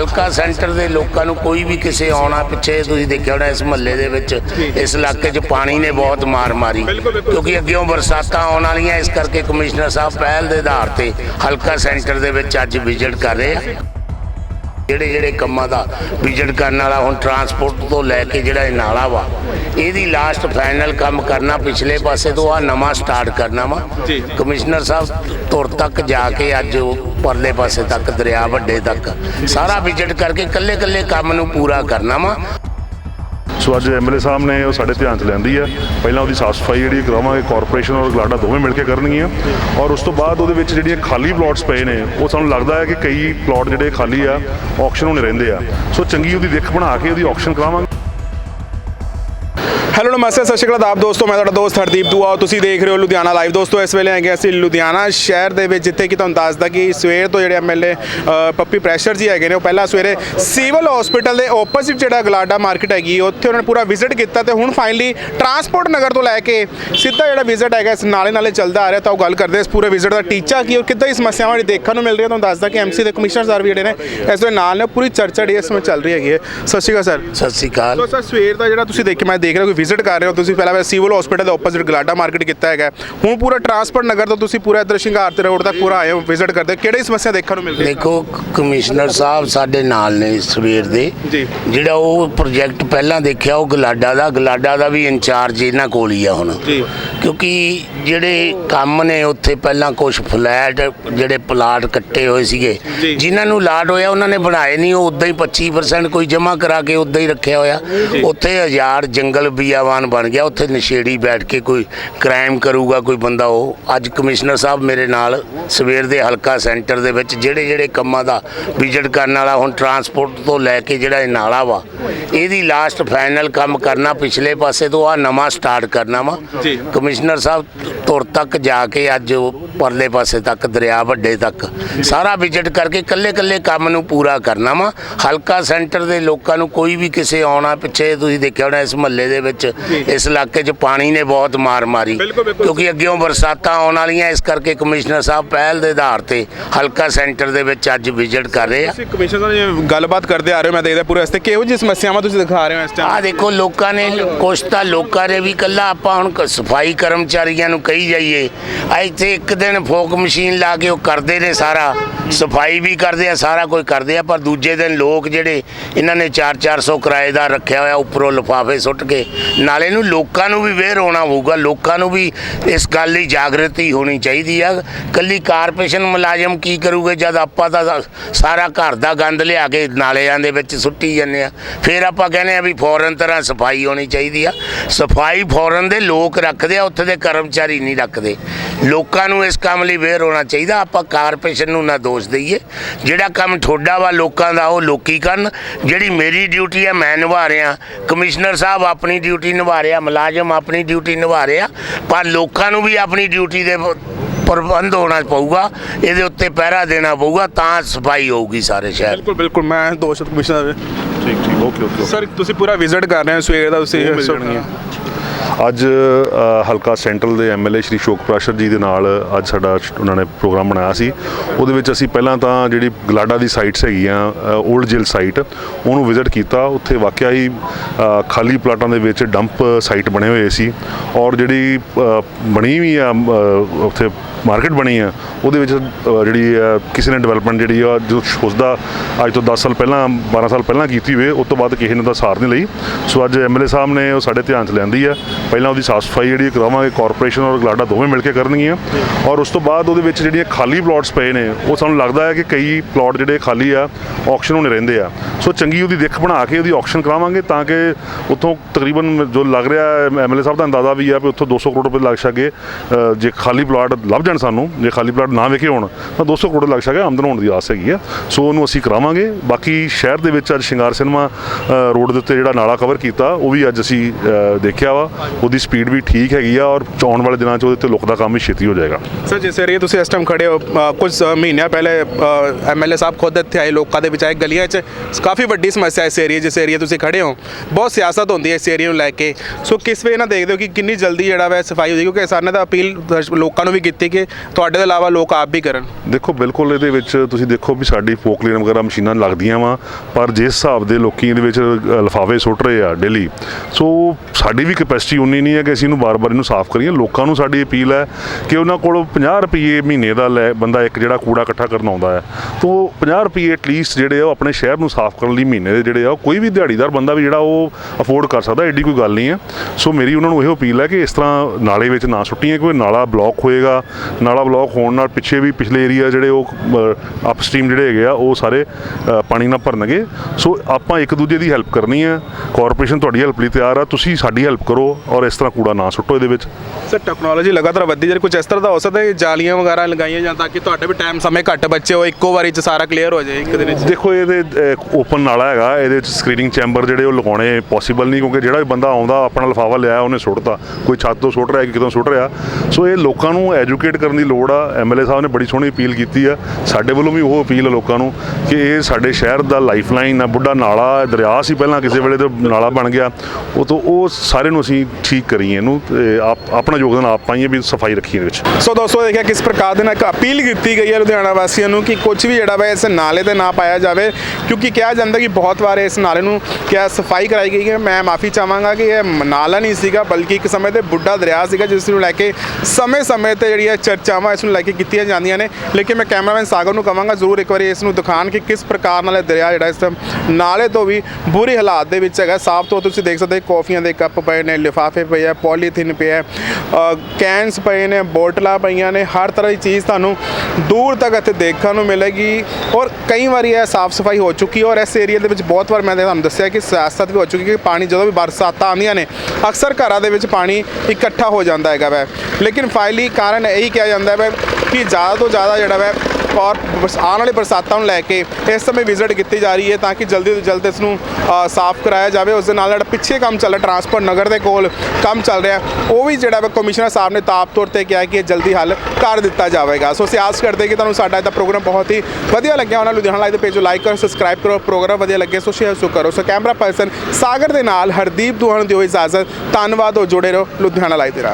ਹਲਕਾ ਸੈਂਟਰ ਦੇ ਲੋਕਾਂ ਨੂੰ ਕੋਈ ਵੀ ਕਿਸੇ ਆਉਣਾ ਪਿੱਛੇ ਤੁਸੀਂ ਦੇਖਿਆ ਹੋਣਾ ਇਸ ਮਹੱਲੇ ਦੇ ਵਿੱਚ ਇਸ ਇਲਾਕੇ 'ਚ ਪਾਣੀ ਨੇ ਬਹੁਤ ਮਾਰ ਮਾਰੀ। ਕਿਉਂਕਿ ਅੱਗੇੋਂ ਬਰਸਾਤਾਂ ਆਉਣ ਵਾਲੀਆਂ ਇਸ ਕਰਕੇ ਕਮਿਸ਼ਨਰ ਸਾਹਿਬ ਪਹਿਲ ਦੇ ਆਧਾਰ ਤੇ ਹਲਕਾ ਸੈਂਟਰ ਦੇ ਵਿੱਚ ਅੱਜ ਵਿਜ਼ਿਟ ਕਰ ਰਹੇ ਆ। ਜਿਹੜੇ ਜਿਹੜੇ ਕੰਮਾਂ ਦਾ ਵਿਜ਼ਿਟ ਕਰਨ ਵਾਲਾ ਹੁਣ ਟਰਾਂਸਪੋਰਟ ਤੋਂ ਲੈ ਕੇ ਜਿਹੜਾ ਇਹ ਨਾਲਾ ਵਾ ਇਹਦੀ ਲਾਸਟ ਫਾਈਨਲ ਕੰਮ ਕਰਨਾ ਪਿਛਲੇ ਪਾਸੇ ਤੋਂ ਆ ਨਵਾਂ ਸਟਾਰਟ ਕਰਨਾ ਵਾ। ਕਮਿਸ਼ਨਰ ਸਾਹਿਬ ਤੁਰ ਤੱਕ ਜਾ ਕੇ ਅੱਜ ਪਰਲੇ ਪਾਸੇ ਤੱਕ ਦਰਿਆ ਵੱਡੇ ਤੱਕ ਸਾਰਾ ਵਿਜ਼ਿਟ ਕਰਕੇ ਕੱਲੇ ਕੱਲੇ ਕੰਮ ਨੂੰ ਪੂਰਾ ਕਰਨਾ ਵਾ ਸੋ ਅੱਜ ਐਮਐਲਏ ਸਾਹਿਬ ਨੇ ਉਹ ਸਾਡੇ ਧਿਆਨ 'ਚ ਲੈਂਦੀ ਆ। ਪਹਿਲਾਂ ਉਹਦੀ ਸਾਫ਼ ਸਫ਼ਾਈ ਜਿਹੜੀ ਕਰਾਵਾਂਗੇ ਕਾਰਪੋਰੇਸ਼ਨ ਔਰ ਗਲਾਡਾ ਦੋਵੇਂ ਮਿਲ ਕੇ ਕਰਨਗੀਆਂ। ਔਰ ਉਸ ਤੋਂ ਬਾਅਦ ਉਹਦੇ ਵਿੱਚ ਜਿਹੜੀਆਂ ਖਾਲੀ ਪਲਾਟਸ ਪਏ ਨੇ, ਉਹ ਸਾਨੂੰ ਲੱਗਦਾ ਹੈ ਕਿ ਕਈ ਪਲਾਟ ਜਿਹੜੇ ਖਾਲੀ ਆ ਆਕਸ਼ਨ ਹੋਣੇ ਰਹਿੰਦੇ ਆ। ਸੋ ਚੰਗੀ ਉਹਦੀ ਦਿੱਖ ਬਣਾ ਕੇ ਉਹਦੀ ਆਕਸ਼ਨ ਕਰਾਵਾਂਗੇ। ਹੈਲੋ ਨਮਸਤੇ ਸਤਿ ਸ਼੍ਰੀ ਅਕਾਲ ਆਪ ਦੋਸਤੋ ਮੈਂ ਤੁਹਾਡਾ ਦੋਸਤ ਹਰਦੀਪ ਦੂਆ ਤੁਸੀਂ ਦੇਖ ਰਹੇ ਹੋ ਲੁਧਿਆਣਾ ਲਾਈਵ। ਦੋਸਤੋ ਇਸ ਵੇਲੇ ਹੈਗੇ ਅਸੀਂ ਲੁਧਿਆਣਾ ਸ਼ਹਿਰ ਦੇ ਵਿੱਚ ਜਿੱਥੇ ਕਿ ਤੁਹਾਨੂੰ ਦੱਸਦਾ ਕਿ ਸਵੇਰ ਤੋਂ ਜਿਹੜੇ ਐਮਐਲਏ ਪੱਪੀ ਪ੍ਰੈਸ਼ਰ ਜੀ ਹੈਗੇ ਨੇ ਉਹ ਪਹਿਲਾਂ ਸਵੇਰੇ ਸਿਵਲ ਹਸਪੀਟਲ ਦੇ ਆਪੋਜ਼ਿਟ ਜਿਹੜਾ ਗਲਾਡਾ ਮਾਰਕੀਟ ਹੈਗੀ ਉੱਥੇ ਉਹਨਾਂ ਨੇ ਪੂਰਾ ਵਿਜ਼ਿਟ ਕੀਤਾ ਤੇ ਹੁਣ ਫਾਈਨਲੀ ਟਰਾਂਸਪੋਰਟ ਨਗਰ ਤੋਂ ਲੈ ਕੇ ਸਿੱਧਾ ਜਿਹੜਾ ਵਿਜ਼ਿਟ ਹੈਗਾ ਇਸ ਨਾਲੇ ਨਾਲੇ ਚੱਲਦਾ ਆ ਰਿਹਾ ਤਾਂ ਉਹ ਗੱਲ ਕਰਦੇ ਹਾਂ। ਇਸ ਪੂਰੇ ਵਿਜ਼ਿਟ ਦਾ ਟੀਚਾ ਕੀ ਔਰ ਕਿੱਦਾਂ ਦੀ ਸਮੱਸਿਆਵਾਂ ਜਿਹੜੀ ਦੇਖਣ ਨੂੰ ਮਿਲ ਰਹੀਆਂ ਤੁਹਾਨੂੰ ਦੱਸਦਾ ਕਿ ਐਮਸੀ ਦੇ ਕਮਿਸ਼ਨਰ ਸਰ ਵੀ ਜਿਹੜੇ ਨੇ ਇਸ ਦੇ ਨਾਲ ਨੇ ਪੂਰੀ ਚਰਚਾ ਜਿਹੜੀ ਇਸ ਵਿੱਚ ਚੱਲ ਰਹੀ ਹੈਗੀ ਹੈ। ਸਤਿ ਸ਼੍ਰੀ ਅਕਾਲ ਸਰ। ਸਤਿ ਸ੍ਰੀ ਅਕਾਲ। ਸੋ ਸਰ ਸਵੇਰ ਦਾ ਜਿਹੜਾ ਤੁਸੀਂ ਦੇਖਿਆ ਮੈਂ ਦੇਖ ਰਿਹਾ ਕੋਈ ਵਿਜ਼ਿਟ ਕਰ ਰਹੇ ਹੋ ਤੁਸੀਂ। ਪਹਿਲਾਂ ਸਿਵਲ ਹਸਪੀਟਲ ਦੇ ਆਪੋਜ਼ਿਟ ਗਲਾਡਾ ਮਾਰਕੀਟ ਕੀਤਾ ਹੈਗਾ। ਹੁਣ ਪੂਰਾ ਟਰਾਂਸਪੋਰਟ ਨਗਰ ਤੋਂ ਤੁਸੀਂ ਪੂਰਾ ਇੱਧਰ ਸ਼ਿੰਗਾਰ ਤੇ ਰੋਡ ਤੱਕ ਪੂਰਾ ਆਏ ਹੋ ਵਿਜ਼ਿਟ ਕਰਦੇ। ਕਿਹੜੀ ਸਮੱਸਿਆ ਦੇਖਣ ਨੂੰ ਮਿਲ ਰਹੀ ਹੈ? ਦੇਖੋ ਕਮਿਸ਼ਨਰ ਸਾਹਿਬ ਸਾਡੇ ਨਾਲ ਨੇ ਸਵੇਰ ਦੇ। ਜਿਹੜਾ ਉਹ ਪ੍ਰੋਜੈਕਟ ਪਹਿਲਾਂ ਦੇਖਿਆ ਉਹ ਗਲਾਡਾ ਦਾ। ਗਲਾਡਾ ਦਾ ਵੀ ਇੰਚਾਰਜ ਇਹਨਾਂ ਕੋਲ ਹੀ ਆ ਹੁਣ। ਕਿਉਂਕਿ ਜਿਹੜੇ ਕੰਮ ਨੇ ਉੱਥੇ ਪਹਿਲਾਂ ਕੁਝ ਫਲੈਟ ਜਿਹੜੇ ਪਲਾਟ ਕੱਟੇ ਹੋਏ ਸੀਗੇ। ਜਿਨ੍ਹਾਂ ਨੂੰ ਲਾਟ ਹੋਇਆ ਉਹਨਾਂ ਨੇ ਬਣਾਏ ਨਹੀਂ ਉਹ ਉਦਾਂ ਹੀ 25% ਕੋਈ ਜਮ੍ਹਾਂ ਕਰਾ ਕੇ ਉਦਾਂ ਹੀ ਰੱਖਿਆ ਹੋਇਆ। ਉੱਥੇ ਹਜ਼ਾਰ ਜੰਗਲ ਬਿਆਵਾਨ ਬਣ ਗਿਆ ਉੱਥੇ ਨਸ਼ੇੜੀ ਬੈਠ ਕੇ ਕੋਈ ਕ੍ਰਾਈਮ ਕਰੂਗਾ ਕੋਈ ਬੰਦਾ ਉਹ। ਅੱਜ ਕਮਿਸ਼ਨਰ ਸਾਹਿਬ ਮੇਰੇ ਨਾਲ ਸਵੇਰ ਦੇ ਹਲਕਾ ਸੈਂਟਰ ਦੇ ਵਿੱਚ ਜਿਹੜੇ ਜਿਹੜੇ ਕੰਮਾਂ ਦਾ ਵਿਜ਼ਿਟ ਕਰਨ ਵਾਲਾ ਹੁਣ ਟਰਾਂਸਪੋਰਟ ਤੋਂ ਲੈ ਕੇ ਜਿਹੜਾ ਇਹ ਨਾਲਾ ਵਾ ਇਹਦੀ ਲਾਸਟ ਫਾਈਨਲ ਕੰਮ ਕਰਨਾ ਪਿਛਲੇ ਪਾਸੇ ਤੋਂ ਆ ਨਵਾਂ ਸਟਾਰਟ ਕਰਨਾ ਵਾ। ਕਮਿਸ਼ਨਰ ਸਾਹਿਬ ਤੁਰ ਤੱਕ ਜਾ ਕੇ ਅੱਜ ਪਰਲੇ ਪਾਸੇ ਤੱਕ ਦਰਿਆ ਵੱਡੇ ਤੱਕ ਸਾਰਾ ਵਿਜ਼ਿਟ ਕਰਕੇ ਕੱਲੇ ਕੱਲੇ ਕੰਮ ਨੂੰ ਪੂਰਾ ਕਰਨਾ ਵਾ। ਹਲਕਾ ਸੈਂਟਰ ਦੇ ਲੋਕਾਂ ਨੂੰ ਕੋਈ ਵੀ ਕਿਸੇ ਆਉਣਾ ਪਿੱਛੇ ਤੁਸੀਂ ਦੇਖਿਆ ਹੋਣਾ ਇਸ ਮਹੱਲੇ ਦੇ ਵਿੱਚ ਇਸ ਇਲਾਕੇ 'ਚ ਪਾਣੀ ਨੇ ਬਹੁਤ ਮਾਰ ਮਾਰੀ। ਕਿਉਂਕਿ ਅੱਗੇੋਂ ਬਰਸਾਤਾਂ ਆਉਣ ਵਾਲੀਆਂ ਇਸ ਕਰਕੇ ਕਮਿਸ਼ਨਰ ਸਾਹਿਬ ਪਹਿਲ ਦੇ ਆਧਾਰ ਤੇ ਹਲਕਾ ਸੈਂਟਰ ਦੇ ਵਿੱਚ ਅੱਜ ਵਿਜ਼ਿਟ ਕਰ ਰਹੇ ਆ। ਤੁਸੀਂ ਕਮਿਸ਼ਨਰ ਜਿਵੇਂ ਗੱਲਬਾਤ ਕਰਦੇ ਆ ਰਹੇ ਹੋ ਮੈਂ ਦੇਖਦਾ ਪੂਰੇ ਰਸਤੇ ਕਿਹੋ ਜਿਹੀ ਸਮੱਸਿਆਵਾਂ ਤੁਸੀਂ ਦਿਖਾ ਰਹੇ ਹੋ ਇਸ ਟਾਈਮ ਆ ਦੇਖੋ ਲੋਕਾਂ ਨੇ ਕੁਛ ਤਾਂ ਲੋਕਾਂ ਨੇ ਵੀ ਕੱਲਾ ਆਪਾਂ ਹੁਣ ਸਫ਼ਾਈ ਕਰਮਚਾਰੀਆਂ ਨੂੰ ਕਹੀ ਜਾਈਏ। ਆ ਇੱਥੇ ਇੱਕ ਦਿਨ ਫੋਕ ਮਸ਼ੀਨ ਲਾ ਕੇ ਉਹ ਕਰਦੇ ਨੇ ਸਾਰਾ ਸਫ਼ਾਈ ਵੀ ਕਰਦੇ ਆ ਸਾਰਾ ਕੁਝ ਕਰਦੇ ਆ ਪਰ ਦੂਜੇ ਦਿਨ ਲੋਕ ਜਿਹੜੇ ਇਹਨਾਂ ਨੇ 4-400 ਕਿਰਾਏਦਾਰ ਰੱਖਿਆ ਹੋਇਆ ਉੱਪਰੋਂ ਲਿਫਾਫੇ ਸੁੱਟ ਕੇ ਨਾਲੇ ਨੂੰ ਲੋਕਾਂ ਨੂੰ ਵੀ ਵੇਅਰ ਹੋਣਾ ਹੋਊਗਾ ਲੋਕਾਂ ਨੂੰ ਵੀ ਇਸ ਗੱਲ ਲਈ ਜਾਗਰਤੀ ਹੋਣੀ ਚਾਹੀਦੀ ਆ। ਕੱਲੀ ਕਾਰਪੋਰੇਸ਼ਨ ਮੁਲਾਜ਼ਮ ਕੀ ਕਰੂਗੇ, ਜਦ ਆਪਾਂ ਤਾਂ ਸਾਰਾ ਘਰ ਦਾ ਗੰਦ ਲਿਆ ਕੇ ਨਾਲਿਆਂ ਦੇ ਵਿੱਚ ਸੁੱਟੀ ਜਾਂਦੇ ਆ। ਫਿਰ ਆਪਾਂ ਕਹਿੰਦੇ ਆ ਵੀ ਫੌਰਨ ਤਰ੍ਹਾਂ ਸਫ਼ਾਈ ਹੋਣੀ ਚਾਹੀਦੀ ਆ। ਸਫ਼ਾਈ ਫੌਰਨ ਦੇ ਲੋਕ ਰੱਖਦੇ ਆ, ਉੱਥੇ ਦੇ ਕਰਮਚਾਰੀ ਨਹੀਂ ਰੱਖਦੇ। ਲੋਕਾਂ ਨੂੰ ਇਸ ਕੰਮ ਲਈ ਵੇਅਰ ਹੋਣਾ ਚਾਹੀਦਾ, ਆਪਾਂ ਕਾਰਪੋਰੇਸ਼ਨ ਨੂੰ ਨਾ ਦੋਸ਼ ਦਈਏ। ਜਿਹੜਾ ਕੰਮ ਠੋਡਾ ਵਾ ਲੋਕਾਂ ਦਾ, ਉਹ ਲੋਕੀ ਕਰਨ। ਜਿਹੜੀ ਮੇਰੀ ਡਿਊਟੀ ਆ, ਮੈਂ ਨਿਭਾ ਰਿਹਾ। ਕਮਿਸ਼ਨਰ ਸਾਹਿਬ ਆਪਣੀ ਡਿਊਟੀ ਨਿਭਾ ਰਿਹਾ ਮੁਲਾਜ਼ਮ ਆਪਣੀ ਡਿਊਟੀ ਨਿਭਾ ਰਿਹਾ ਪਰ ਲੋਕਾਂ ਨੂੰ ਵੀ ਆਪਣੀ ਡਿਊਟੀ ਦੇ ਪ੍ਰਬੰਧ ਹੋਣਾ ਪਊਗਾ ਇਹਦੇ ਉੱਤੇ ਪਹਿਰਾ ਦੇਣਾ ਪਊਗਾ ਤਾਂ ਸਫ਼ਾਈ ਹੋਊਗੀ ਸਾਰੇ ਸ਼ਹਿਰ। ਬਿਲਕੁਲ ਬਿਲਕੁਲ ਮੈਂ ਦੋਸਤ ਕਮਿਸ਼ਨਰ ਠੀਕ ਠੀਕ ਓਕੇ ਓਕੇ ਸਰ ਤੁਸੀਂ ਪੂਰਾ ਵਿਜ਼ਿਟ ਕਰ ਰਹੇ ਹੋ ਸਵੇਰ ਦਾ ਤੁਸੀਂ। ਅੱਜ ਹਲਕਾ ਸੈਂਟਰਲ ਦੇ ਐਮਐਲਏ ਸ਼੍ਰੀ ਸ਼ੋਕ ਪ੍ਰਾਸ਼ਰ ਜੀ ਦੇ ਨਾਲ ਅੱਜ ਸਾਡਾ ਉਹਨਾਂ ਨੇ ਪ੍ਰੋਗਰਾਮ ਬਣਾਇਆ ਸੀ। ਉਹਦੇ ਵਿੱਚ ਅਸੀਂ ਪਹਿਲਾਂ ਤਾਂ ਜਿਹੜੀ ਗਲਾਡਾ ਦੀ ਸਾਈਟਸ ਹੈਗੀਆਂ 올ਡ ਜਿਲ ਸਾਈਟ ਉਹਨੂੰ ਵਿਜ਼ਿਟ ਕੀਤਾ। ਉੱਥੇ ਵਾਕਿਆ ਹੀ ਖਾਲੀ ਪਲਾਟਾਂ ਦੇ ਵਿੱਚ ਡੰਪ ਸਾਈਟ ਬਣੇ ਹੋਏ ਸੀ। ਔਰ ਜਿਹੜੀ ਬਣੀ ਵੀ ਆ ਉੱਥੇ ਮਾਰਕੀਟ ਬਣੀ ਆ ਉਹਦੇ ਵਿੱਚ ਜਿਹੜੀ ਆ, ਕਿਸੇ ਨੇ ਡਿਵੈਲਪਮੈਂਟ ਜਿਹੜੀ ਆ ਜੋ ਸੋਚਦਾ ਅੱਜ ਤੋਂ 10 ਸਾਲ ਪਹਿਲਾਂ 12 ਸਾਲ ਪਹਿਲਾਂ ਕੀਤੀ ਹੋਵੇ ਉਸ ਤੋਂ ਬਾਅਦ ਕਿਸੇ ਨੇ ਤਾਂ ਸਾਰ ਨਹੀਂ ਲਈ। ਸੋ ਅੱਜ ਐਮਐਲਏ ਸਾਹਿਬ ਨੇ ਉਹ ਸਾਡੇ ਧਿਆਨ 'ਚ ਲੈਂਦੀ ਆ। ਪਹਿਲਾਂ ਉਹਦੀ ਸਾਫ਼ ਸਫ਼ਾਈ ਜਿਹੜੀ ਕਰਾਵਾਂਗੇ ਕਾਰਪੋਰੇਸ਼ਨ ਔਰ ਗਲਾਡਾ ਦੋਵੇਂ ਮਿਲ ਕੇ ਕਰਨਗੀਆਂ। ਔਰ ਉਸ ਤੋਂ ਬਾਅਦ ਉਹਦੇ ਵਿੱਚ ਜਿਹੜੀਆਂ ਖਾਲੀ ਪਲਾਟਸ ਪਏ ਨੇ ਉਹ ਸਾਨੂੰ ਲੱਗਦਾ ਹੈ ਕਿ ਕਈ ਪਲਾਟ ਜਿਹੜੇ ਖਾਲੀ ਆ ਆਕਸ਼ਨ ਹੋਣੇ ਰਹਿੰਦੇ ਆ। ਸੋ ਚੰਗੀ ਉਹਦੀ ਦਿੱਖ ਬਣਾ ਕੇ ਉਹਦੀ ਆਕਸ਼ਨ ਕਰਾਵਾਂਗੇ ਤਾਂ ਕਿ ਉੱਥੋਂ ਤਕਰੀਬਨ ਜੋ ਲੱਗ ਰਿਹਾ ਐਮਐਲਏ ਸਾਹਿਬ ਦਾ ਅੰਦਾਜ਼ਾ ਵੀ ਆ ਵੀ ਉੱਥੋਂ 200 ਕਰੋੜ ਰੁਪਏ ਲੱਗ ਸਕੇ ਅ, ਜੇ ਖਾਲੀ ਪਲਾਟ ਲੱਭ ਜਾਣ ਸਾਨੂੰ ਜੇ ਖਾਲੀ ਪਲਾਟ ਨਾ ਵਿਕੇ ਹੋਣ ਤਾਂ 200 ਕਰੋੜ ਲੱਗ ਸਕੇ ਆਮਦਨ ਹੋਣ ਦੀ ਆਸ ਹੈਗੀ ਆ। ਸੋ ਉਹਨੂੰ ਅਸੀਂ ਕਰਾਵਾਂਗੇ। ਬਾਕੀ ਸ਼ਹਿਰ ਦੇ ਵਿੱਚ ਅੱਜ ਸ਼ਿੰਗਾਰ ਸਿਨੇਮਾ ਰੋਡ ਦੇ ਉੱਤੇ ਜਿਹੜਾ ਨਾਲਾ ਕਵਰ ਕੀਤਾ ਉਹ ਵੀ ਅੱਜ ਅਸੀਂ ਦੇਖਿਆ ਵਾ। ਉਹਦੀ ਸਪੀਡ ਵੀ ਠੀਕ ਹੈਗੀ ਆ ਔਰ ਆਉਣ ਵਾਲੇ ਦਿਨਾਂ 'ਚ ਉਹਦੇ ਤੇ ਲੁੱਕ ਦਾ ਕੰਮ ਵੀ ਛੇਤੀ ਹੋ ਜਾਏਗਾ। ਸਰ ਜਿਸ ਏਰੀਏ ਤੁਸੀਂ ਇਸ ਟਾਈਮ ਖੜੇ ਹੋ ਕੁਝ ਮਹੀਨਿਆਂ ਪਹਿਲੇ ਐਮਐਲਏ ਸਾਹਿਬ ਖੁਦ ਇੱਥੇ ਆਏ ਲੋਕਾਂ ਦੇ ਵਿੱਚ ਆਏ ਗਲੀਆਂ 'ਚ। ਕਾਫੀ ਵੱਡੀ ਸਮੱਸਿਆ ਇਸ ਏਰੀਏ ਜਿਸ ਏਰੀਏ ਤੁਸੀਂ ਖੜੇ ਹੋ। ਬਹੁਤ ਸਿਆਸਤ ਹੁੰਦੀ ਹੈ ਇਸ ਏਰੀਏ ਨੂੰ ਲੈ ਕੇ। ਸੋ ਕਿਸ ਵੇ ਨਾ ਦੇਖਦੇ ਹੋ ਕਿ ਕਿੰਨੀ ਜਲਦੀ ਜਿਹੜਾ ਵਾ ਸਫ਼ਾਈ ਹੋ ਜਾਏਗੀ ਕਿਉਂਕਿ ਸਾਨੇ ਦਾ ਅਪੀਲ ਲੋਕਾਂ ਨੂੰ ਵੀ ਕੀਤੀ ਕਿ ਤੁਹਾਡੇ ਤੋਂ ਇਲਾਵਾ ਲੋਕ ਆਪ ਵੀ ਕਰਨ। ਦੇਖੋ ਬਿਲਕੁਲ ਇਹਦੇ ਵਿੱਚ ਤੁਸੀਂ ਦੇਖੋ ਵੀ ਸਾਡੀ ਫੋਕਲੀਨ ਵਗੈਰਾ ਮਸ਼ੀਨਾਂ ਲੱਗਦੀਆਂ ਵਾ ਪਰ ਜਿਸ ਹਿਸਾਬ ਦੇ ਲੋਕੀ ਇਹਦੇ ਵਿੱਚ ਲਿਫਾਫੇ ਸੁੱਟ ਰਹੇ ਆ ਡੇਲੀ ਸੋ ਸਾਡੀ ਵੀ ਕੈਪੈਸਿਟੀ ਉਨੀ ਨਹੀਂ ਹੈ ਕਿ ਅਸੀਂ ਇਹਨੂੰ ਬਾਰ-ਬਾਰ ਇਹਨੂੰ ਸਾਫ਼ ਕਰੀਏ। ਲੋਕਾਂ ਨੂੰ ਸਾਡੀ ਅਪੀਲ ਹੈ ਕਿ ਉਹਨਾਂ ਕੋਲ 50 ਰੁਪਏ ਮਹੀਨੇ ਦਾ ਲੈ ਬੰਦਾ ਇੱਕ ਜਿਹੜਾ ਕੂੜਾ ਇਕੱਠਾ ਕਰਨ ਆਉਂਦਾ ਹੈ। ਤੋਂ 50 ਰੁਪਏ ਐਟਲੀਸਟ ਜਿਹੜੇ ਆ ਉਹ ਆਪਣੇ ਸ਼ਹਿਰ ਨੂੰ ਸਾਫ਼ ਕਰਨ ਲਈ ਮਹੀਨੇ ਦੇ ਜਿਹੜੇ ਆ ਉਹ ਕੋਈ ਵੀ ਦਿਹਾੜੀਦਾਰ ਬੰਦਾ ਵੀ ਜਿਹੜਾ ਉਹ ਅਫੋਰਡ ਕਰ ਸਕਦਾ, ਐਡੀ ਕੋਈ ਗੱਲ ਨਹੀਂ ਹੈ। ਸੋ ਮੇਰੀ ਉਹਨਾਂ ਨੂੰ ਇਹੋ ਅਪੀਲ ਹੈ ਕਿ ਇਸ ਤਰ੍ਹਾਂ ਨਾਲੇ ਵਿੱਚ ਨਾ ਸੁੱਟੀਏ ਕੋਈ ਨਾਲਾ ਬਲੌਕ ਹੋਏਗਾ, ਨਾਲਾ ਬਲੌਕ ਹੋਣ ਨਾਲ ਪਿੱਛੇ ਵੀ ਪਿਛਲੇ ਏਰੀਆ ਜਿਹੜੇ ਉਹ ਅਪਸਟ੍ਰੀਮ ਜਿਹੜੇ ਹੈਗੇ ਆ, ਉਹ ਸਾਰੇ ਪਾਣੀ ਨਾਲ ਭਰਨਗੇ। ਸੋ ਆਪਾਂ ਇੱਕ ਦੂਜੇ ਦੀ ਹੈਲਪ ਕਰਨੀ ਹੈ। ਕਾਰਪੋਰੇਸ਼ਨ ਤੁਹਾਡੀ ਹੈਲਪ ਲਈ ਤਿਆਰ ਆ। ਤੁਸੀਂ ਸਾਡੀ ਹੈਲਪ ਕਰੋ ਔਰ ਇਸ ਤਰ੍ਹਾਂ ਕੂੜਾ ਨਾ ਸੁੱਟੋ ਇਹਦੇ ਵਿੱਚ। ਸਰ ਟੈਕਨੋਲੋਜੀ ਲਗਾਤਾਰ ਵੱਧਦੀ ਜਾ ਰਹੀ ਕੁਝ ਇਸ ਤਰ੍ਹਾਂ ਦਾ ਹੋ ਸਕਦਾ ਹੈ ਜਾਲੀਆਂ ਵਗੈਰਾ ਲਗਾਈਆਂ ਜਾਂ ਤਾਂ ਕਿ ਤੁਹਾਡੇ ਵੀ ਟਾਈਮ ਸਮੇਂ ਘੱਟ ਬੱਚੇ ਹੋ ਇੱਕੋ ਵਾਰੀ 'ਚ ਸਾਰਾ ਕਲੀਅਰ ਹੋ ਜਾਏ ਇੱਕ ਦਿਨ 'ਚ? ਦੇਖੋ ਇਹਦੇ ਓਪਨ ਨਾਲਾ ਹੈਗਾ ਇਹਦੇ ਵਿੱਚ ਸਕਰੀਨਿੰਗ ਚੈਂਬਰ ਜਿਹੜੇ ਉਹ ਲਗਾਉਣੇ ਪੋਸੀਬਲ ਨਹੀਂ ਕਿਉਂਕਿ ਜਿਹੜਾ ਵੀ ਬੰਦਾ ਆਉਂਦਾ ਆਪਣਾ ਲਿਫਾਫਾ ਲਿਆਇਆ ਉਹਨੇ ਸੁੱਟਤਾ। ਕੋਈ ਛੱਤ ਤੋਂ ਸੁੱਟ ਰਿਹਾ ਕਿ ਕਿਤੋਂ ਸੁੱਟ ਰਿਹਾ। ਸੋ ਇਹ ਲੋਕਾਂ ਨੂੰ ਐਜੂਕੇਟ ਕਰਨ ਦੀ ਲੋੜ ਆ। ਐਮਐਲਏ ਸਾਹਿਬ ਨੇ ਬੜੀ ਸੋਹਣੀ ਅਪੀਲ ਕੀਤੀ ਆ। ਸਾਡੇ ਵੱਲੋਂ ਵੀ ਉਹ ਅਪੀਲ ਆ ਲੋਕਾਂ ਨੂੰ ਕਿ ਇਹ ਸਾਡੇ ਸ਼ਹਿਰ ਦਾ ਲਾਈਫਲਾਈਨ ਆ ਬੁੱਢਾ ਨਾਲਾ ਦਰਿਆ ਸੀ ਪਹਿਲਾਂ ਕਿਸੇ ਵੇਲੇ ਤੇ ਨਾਲਾ ਬਣ ਗਿਆ। ਉਹ ਤੋਂ ਉਹ ਸਾਰੇ ਨੂੰ ਅਸੀਂ ਠੀਕ ਕਰੀਏ ਇਹਨੂੰ, ਤੇ ਆਪ ਆਪਣਾ ਯੋਗਦਾਨ ਆਪ ਪਾਈਏ ਵੀ ਸਫ਼ਾਈ ਰੱਖੀਏ ਵਿੱਚ। ਸੋ ਦੋਸਤੋ ਦੇਖਿਆ ਕਿਸ ਪ੍ਰਕਾਰ ਦੇ ਨਾਲ ਇੱਕ ਅਪੀਲ ਕੀਤੀ ਗਈ ਹੈ ਲੁਧਿਆਣਾ ਵਾਸੀਆਂ ਨੂੰ ਕਿ ਕੁਝ ਵੀ ਜਿਹੜਾ ਵਾ ਇਸ ਨਾਲੇ ਤੇ ਨਾ ਪਾਇਆ ਜਾਵੇ, ਕਿਉਂਕਿ ਕਿਹਾ ਜਾਂਦਾ ਕਿ ਬਹੁਤ ਵਾਰ ਇਸ ਨਾਲੇ ਨੂੰ ਕਿਆ ਸਫ਼ਾਈ ਕਰਾਈ ਗਈ ਹੈ ਮੈਂ ਮਾਫੀ ਚਾਹਾਂਗਾ ਕਿ ਇਹ ਨਾਲਾ ਨਹੀਂ ਸੀਗਾ, ਬਲਕਿ ਇੱਕ ਸਮੇਂ ਤੇ ਬੁੱਢਾ ਦਰਿਆ ਸੀਗਾ ਜਿਸ ਨੂੰ ਲੈ ਕੇ ਸਮੇਂ-ਸਮੇਂ ਤੇ ਜਿਹੜੀਆਂ ਚਰਚਾਵਾਂ ਇਸ ਨੂੰ ਲੈ ਕੇ ਕੀਤੀਆਂ ਜਾਂਦੀਆਂ ਨੇ। ਲੇਕਿਨ ਮੈਂ ਕੈਮਰਾਮੈਨ ਸਾਗਰ ਨੂੰ ਕਹਾਂਗਾ, ਜ਼ਰੂਰ ਇੱਕ ਵਾਰੀ ਇਸ ਨੂੰ ਦਿਖਾਣ ਕਿ ਕਿਸ ਪ੍ਰਕਾਰ ਨਾਲ ਇਹ ਦਰਿਆ ਜਿਹੜਾ ਇਸ ਨਾਲੇ ਤੋਂ ਵੀ ਬੁਰੀ ਹਾਲਾਤ ਦੇ ਵਿੱਚ ਹੈਗਾ। ਸਾਫ਼ ਤੌਰ ਤੇ ਤੁਸੀਂ ਦੇਖ ਸਕਦੇ ਹੋ, ਕੌਫੀਆਂ ਦੇ ਕੱਪ ਪਏ ਨੇ, ਲਿਫਾਫੇ ਪਏ ਆ, ਪੋਲੀਥੀਨ ਪਿਆ ਕੈਨਸ ਪਏ ਨੇ, ਬੋਟਲਾਂ ਪਈਆਂ ਨੇ, ਹਰ ਤਰ੍ਹਾਂ ਦੀ ਚੀਜ਼ ਤੁਹਾਨੂੰ ਦੂਰ ਤੱਕ ਇੱਥੇ ਦੇਖਣ ਨੂੰ ਮਿਲੇਗੀ ਔਰ ਕਈ ਵਾਰੀ ਇਹ ਸਾਫ਼ ਸਫ਼ਾਈ ਹੋ ਚੁੱਕੀ ਔਰ ਇਸ ਏਰੀਆ ਦੇ ਵਿੱਚ ਬਹੁਤ ਵਾਰ ਮੈਂ ਤੁਹਾਨੂੰ ਦੱਸਿਆ ਕਿ ਸਿਆਸਤ ਵੀ ਹੋ ਚੁੱਕੀ ਕਿ ਪਾਣੀ ਜਦੋਂ ਵੀ ਬਰਸਾਤਾਂ ਆਉਂਦੀਆਂ ਨੇ, ਅਕਸਰ ਘਰਾਂ ਦੇ ਵਿੱਚ ਪਾਣੀ ਇਕੱਠਾ ਹੋ ਜਾਂਦਾ ਹੈਗਾ ਵੈ। ਲੇਕਿਨ ਫਾਈਲੀ ਕਾਰਨ ਇਹੀ ਕਿਹਾ ਜਾਂਦਾ ਵੈ ਕਿ ਜ਼ਿਆਦਾ ਤੋਂ ਜ਼ਿਆਦਾ ਜਿਹੜਾ ਵੈ ਔਰ ਬਸ ਆਉਣ ਵਾਲੇ ਬਰਸਾਤਾਂ ਨੂੰ ਲੈ ਕੇ ਇਸ ਸਮੇਂ ਵਿਜ਼ਿਟ ਕੀਤੀ ਜਾ ਰਹੀ ਹੈ ਤਾਂ ਕਿ ਜਲਦੀ ਤੋਂ ਜਲਦ ਇਸ ਨੂੰ ਸਾਫ਼ ਕਰਾਇਆ ਜਾਵੇ। ਉਸ ਦੇ ਨਾਲ ਜਿਹੜਾ ਪਿੱਛੇ ਕੰਮ ਚੱਲ ਰਿਹਾ ਟਰਾਂਸਪੋਰਟ ਨਗਰ ਦੇ ਕੋਲ ਕੰਮ ਚੱਲ ਰਿਹਾ, ਉਹ ਵੀ ਜਿਹੜਾ ਵਾ ਕਮਿਸ਼ਨਰ ਸਾਹਿਬ ਨੇ ਤਾਪ ਤੌਰ ਤੇ ਕਿਹਾ ਕਿ ਇਹ ਜਲਦੀ ਹੱਲ ਕਰ ਦਿੱਤਾ ਜਾਵੇਗਾ। ਸੋ ਅਸੀਂ ਆਸ ਕਰਦੇ ਕਿ ਤੁਹਾਨੂੰ ਸਾਡਾ ਇਹਦਾ ਪ੍ਰੋਗਰਾਮ ਬਹੁਤ ਹੀ ਵਧੀਆ ਲੱਗਿਆ। ਉਹਨਾਂ ਲੁਧਿਆਣਾ ਲਾਈਵ ਦੇ ਪੇਜ ਨੂੰ ਲਾਈਕ ਕਰੋ ਸਬਸਕ੍ਰਾਈਬ ਕਰੋ, ਪ੍ਰੋਗਰਾਮ ਵਧੀਆ ਲੱਗੇ ਸੋ ਸ਼ੇਅਰ ਸੋ ਕਰੋ। ਸੋ ਕੈਮਰਾ ਪਰਸਨ ਸਾਗਰ ਦੇ ਨਾਲ ਹਰਦੀਪ ਦੁਹਾਨ ਦਿਓ ਇਜਾਜ਼ਤ। ਧੰਨਵਾਦ ਹੋ ਜੁੜੇ ਰਹੋ ਲੁਧਿਆਣਾ ਲਾਈਵ ਦੇ ਰਾਹ